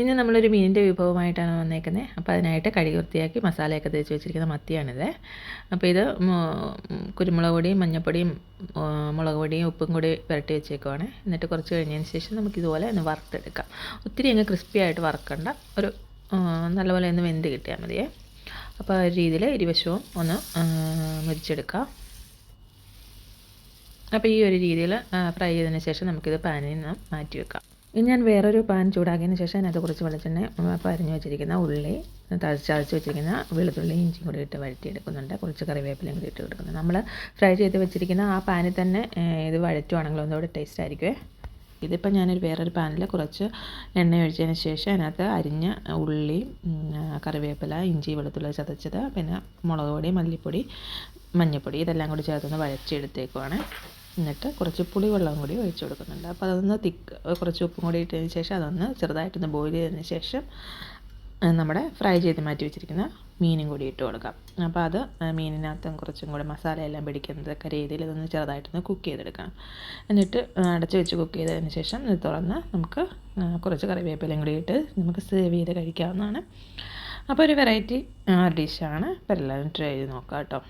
ഇനി നമ്മളൊരു മീനിന്റെ വിഭവമായിട്ടാണ് വന്നേക്കുന്നത് അപ്പോൾ അതിനായിട്ട് കഴുകി വൃത്തിയാക്കി മസാലയൊക്കെ തേച്ച് വെച്ചിരിക്കുന്ന മത്തിയാണിത്. അപ്പോൾ ഇത് കുരുമുളക് പൊടിയും മഞ്ഞൾപ്പൊടിയും മുളക് പൊടിയും ഉപ്പും കൂടി പുരട്ടി വെച്ചേക്കുവാണ്. എന്നിട്ട് കുറച്ച് കഴിഞ്ഞതിന് ശേഷം നമുക്കിതുപോലെ ഒന്ന് വറുത്തെടുക്കാം. ഒത്തിരി അങ്ങ് ക്രിസ്പി ആയിട്ട് വറക്കണ്ട. ഒരു നല്ലപോലെ ഒന്ന് വെന്ത് കിട്ടിയാൽ മതിയേ. അപ്പോൾ ആ ഒരു രീതിയിൽ ഇരുവശവും ഒന്ന് മുരിച്ചെടുക്കാം. അപ്പോൾ ഈ ഒരു രീതിയിൽ ഫ്രൈ ചെയ്തതിന് ശേഷം നമുക്കിത് പാനിൽ നിന്ന് മാറ്റി വെക്കാം. ഇനി ഞാൻ വേറൊരു പാൻ ചൂടാക്കിയതിന് ശേഷം അതിനകത്ത് കുറച്ച് വെളിച്ചെണ്ണ അരിഞ്ഞു വെച്ചിരിക്കുന്ന ഉള്ളി ചതച്ച് വെച്ചിരിക്കുന്ന വെളുത്തുള്ളി ഇഞ്ചി കൂടി ഇട്ട് വഴറ്റിയെടുക്കുന്നുണ്ട്. കുറച്ച് കറിവേപ്പിലയും കൂടി ഇട്ട് കൊടുക്കുന്നുണ്ട്. നമ്മൾ ഫ്രൈ ചെയ്ത് വെച്ചിരിക്കുന്ന ആ പാനിൽ തന്നെ ഇത് വഴറ്റുവാണെങ്കിൽ ഒന്നുകൂടി ടേസ്റ്റ് ആയിരിക്കുമേ ഇതിപ്പോൾ ഞാനൊരു വേറൊരു പാനിൽ കുറച്ച് എണ്ണ ഒഴിച്ചതിന് ശേഷം അതിനകത്ത് അരിഞ്ഞ ഉള്ളി കറിവേപ്പില ഇഞ്ചി വെളുത്തുള്ളി ചതച്ചത് പിന്നെ മുളക് പൊടി മല്ലിപ്പൊടി മഞ്ഞൾപ്പൊടി ഇതെല്ലാം കൂടി ചേർത്തൊന്ന് വഴച്ചെടുത്തേക്കുവാണ് എന്നിട്ട് കുറച്ച് പുളിവെള്ളം കൂടി ഒഴിച്ച് കൊടുക്കുന്നുണ്ട്. അപ്പോൾ അതൊന്ന് തിക്ക് കുറച്ച് ഉപ്പും കൂടി ഇട്ടതിന് ശേഷം അതൊന്ന് ചെറുതായിട്ടൊന്ന് ബോയിൽ ചെയ്തതിന് ശേഷം നമ്മുടെ ഫ്രൈ ചെയ്ത് മാറ്റി വെച്ചിരിക്കുന്ന മീനും കൂടി ഇട്ട് കൊടുക്കാം. അപ്പോൾ അത് മീനിനകത്തും കുറച്ചും കൂടി മസാലയെല്ലാം പിടിക്കുന്നതൊക്കെ രീതിയിൽ ഇതൊന്ന് ചെറുതായിട്ടൊന്ന് കുക്ക് ചെയ്തെടുക്കണം. എന്നിട്ട് അടച്ച് വെച്ച് കുക്ക് ചെയ്തതിന് ശേഷം തുറന്ന് നമുക്ക് കുറച്ച് കറിവേപ്പിലയും കൂടി ഇട്ട് നമുക്ക് സേവ് ചെയ്ത് കഴിക്കാവുന്നതാണ്. അപ്പോൾ ഒരു വെറൈറ്റി ഡിഷാണ് അപ്പോൾ എല്ലാവരും ട്രൈ ചെയ്ത് നോക്കാം കേട്ടോ.